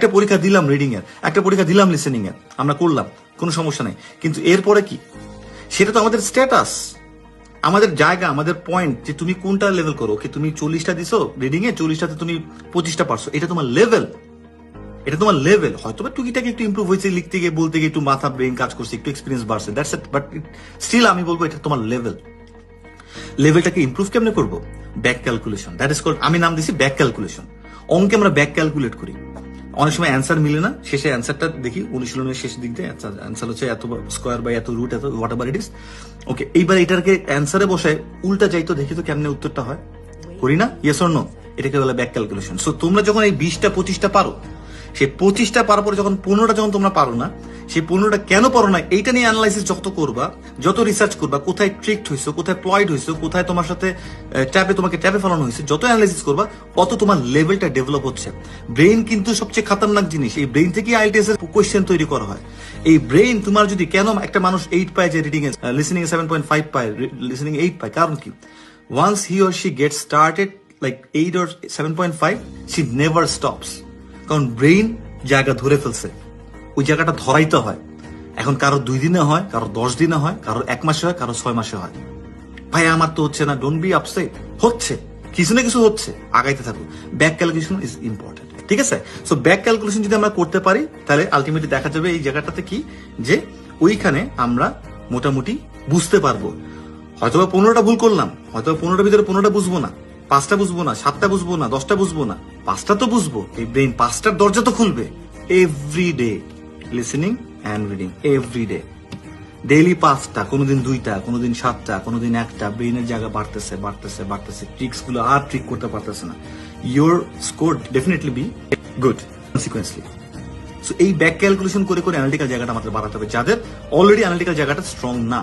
একটা পরীক্ষা দিলাম রিডিং এর, একটা পরীক্ষা দিলাম লিসেনিং এর, আমরা করলাম, কোনো সমস্যা নেই। কিন্তু এরপরে কি? সেটা তো আমাদের স্ট্যাটাস আমাদের জায়গা, আমাদের পয়েন্ট যে তুমি কোনটা লেভেল করো ওকে তুমি চল্লিশটা দিছো রিডিং এ, চল্লিশটাতে তুমি পঁচিশটা পারছ, এটা তোমার লেভেল এটা তোমার লেভেল হয়তো বা টুকিটাকে একটু ইমপ্রুভ হয়েছে, লিখতে গিয়ে, বলতে গিয়ে একটু মাথা ব্রেন কাজ করছে, একটু এক্সপিরিয়েন্স বাড়ছে দ্যাটস ইট বাট স্টিল আমি বলব এটা তোমার লেভেল লেভেলটাকে ইমপ্রুভ কেমনে করব? Back calculation that is called আমি নাম দিছি ব্যাক ক্যালকুলেশন অঙ্কে আমরা ব্যাক ক্যালকুলেট করি। অনেক সময় অ্যান্সার মিলে না। শেষে অ্যান্সারটা দেখি, অনুশীলনের শেষ দিক দিয়ে অ্যান্সার হচ্ছে এত স্কোয়ার বাই এত রুট এত whatever it is okay এইবার এটাকে অ্যান্সারে বসে উল্টা যাইতো দেখি তো কেমনে উত্তরটা হয়। করি না? ইয়েস অর নো এটাকে বলে ব্যাক ক্যালকুলেশন সো তোমরা যখন এই বিশটা, পঁচিশটা পারো, সেই পঁচিশটা পারার পরে যখন পনেরোটা যখন তোমরা পারো না সেই পনেরোটা কেন পারো না, এইটা নিয়ে অ্যানালাইসিস যত করবা, যত রিসার্চ করবা, কোথায় ট্রিক্ট হয়েছে কোথায় প্লয়েড হয়েছে কোথায় তোমার সাথে ট্যাপে তোমাকে ট্যাপে ফেলানো হয়েছে যত অ্যানালাইসিস করবা অত তোমার লেভেলটা ডেভেলপ হচ্ছে। ব্রেন কিন্তু সবচেয়ে খাতারনাক জিনিস, এই ব্রেন থেকে আইটিএস এর কোয়েশ্চেন তৈরি করা হয়। এই ব্রেন তোমার যদি কেন একটা মানুষ এইট পায় যে রিডিং এ লিসনিং সেভেন পয়েন্ট ফাইভ পায় লিসনিং এইট পায়, কারণ কি? Once he or she get started like eight or seven point five she never stops কারণ ব্রেইন জায়গা ধরে ফেলছে। ওই জায়গাটা ধরাইতে হয়। এখন কারও দুই দিনে হয়, কারও দশ দিনে হয়, কারও এক মাসে হয়, কারও ছয় মাসে হয়। ভাই, আমার তো হচ্ছে না ডোন্ট বি আপসেট হচ্ছে, কিছু না কিছু হচ্ছে, আগাইতে থাকো। ব্যাক ক্যালকুলেশন ইজ ইম্পর্টেন্ট ঠিক আছে? সো ব্যাক ক্যালকুলেশন যদি আমরা করতে পারি, তাহলে আলটিমেটলি দেখা যাবে এই জায়গাটাতে কি? যে ওইখানে আমরা মোটামুটি বুঝতে পারব। হয়তোবা পনেরোটা ভুল করলাম হয়তো পনেরোটার ভিতরে পনেরোটা বুঝব না, পাঁচটা বুঝব না, সাতটা বুঝব না, দশটা বুঝব না, পাঁচটা তো বুঝব। এই ব্রেন পাঁচটার দরজা তো খুলবে every day listening and reading every day daily পাঁচটা, কোনোদিন দুইটা, কোনোদিন সাতটা, কোনোদিন একটা। ব্রেনের জায়গা বাড়তেছে বাড়তেছে বাড়তেছে। ট্রিক্সগুলো আর ট্রিক করতে পারতেছে না। Your score definitely be good consequently so এই ব্যাক ক্যালকুলেশন করে করে অ্যানালিটিক্যাল জায়গাটা আমাদের বাড়াতে হবে। যাদের অলরেডি অ্যানালিটিক্যাল জায়গাটা স্ট্রং না।